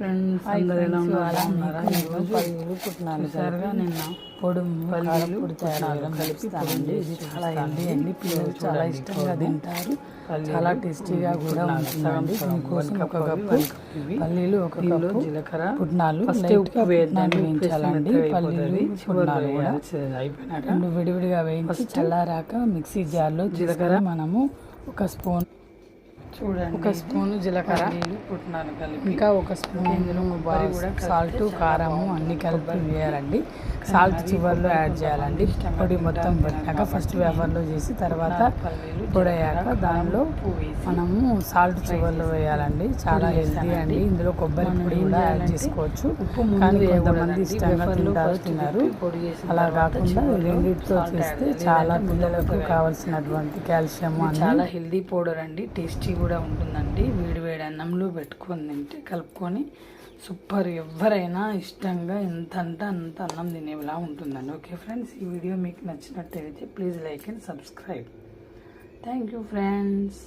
Friends అందరు ఎలా ఉన్నారా? నిన్న పొడుము పల్లీలు కలిపి ఇది చాలా హెల్దీ అండి. పిల్లలు చాలా ఇష్టంగా తింటారు. చాలా టేస్టీగా కూడా సగం, దీనికోసం ఒక కప్ కప్పు. పల్లీలు ఒక కప్పు జీలకర్ర. పుట్నాలు లైట్గా పుట్నాలు వేయించాలండి. పల్లీలు పుట్నాలు కూడా రెండు విడివిడిగా వేయించి చల్లారాక మిక్సీ జార్లో జీలకర్ర. మనము ఒక స్పూన్ చూడండి. ఒక స్పూన్ జీలకర్ర. పుట్నాలు కలిపి. ఇంకా ఒక స్పూన్ ఇందులో సాల్ట్ కారము. అన్ని కలిపి వేయాలండి. సాల్ట్ చివర్లో యాడ్ చేయాలండి. పొడి మొత్తం తినాలి పెట్టినాక ఫస్ట్ వేఫర్లో చేసి తర్వాత పొడి అయ్యాక దానిలో మనము సాల్ట్ చివర్లో వేయాలండి. చాలా హెల్తీ అండి. ఇందులో కొబ్బరి పొడి కూడా యాడ్ చేసుకోవచ్చు. కానీ. కొంతమంది ఇష్టంగా తింటారు తిన్నారు అలా కాకుండా రెండింటితో చేస్తే. చాలా పిల్లలకు కావాల్సినటువంటి కాల్షియం చాలా హెల్దీ పౌడర్ అండి. టేస్టీ కూడా ఉంటుందండి. వేడి వేడి అన్నంలో పెట్టుకొని తింటే కలుపుకొని సూపర్. ఎవరైనా ఇష్టంగా ఎంత అంటే అంత అన్నం తినేలా ఉంటుందండి. ఓకే ఫ్రెండ్స్ ఈ వీడియో మీకు నచ్చినట్టయితే please like and subscribe. Thank you friends.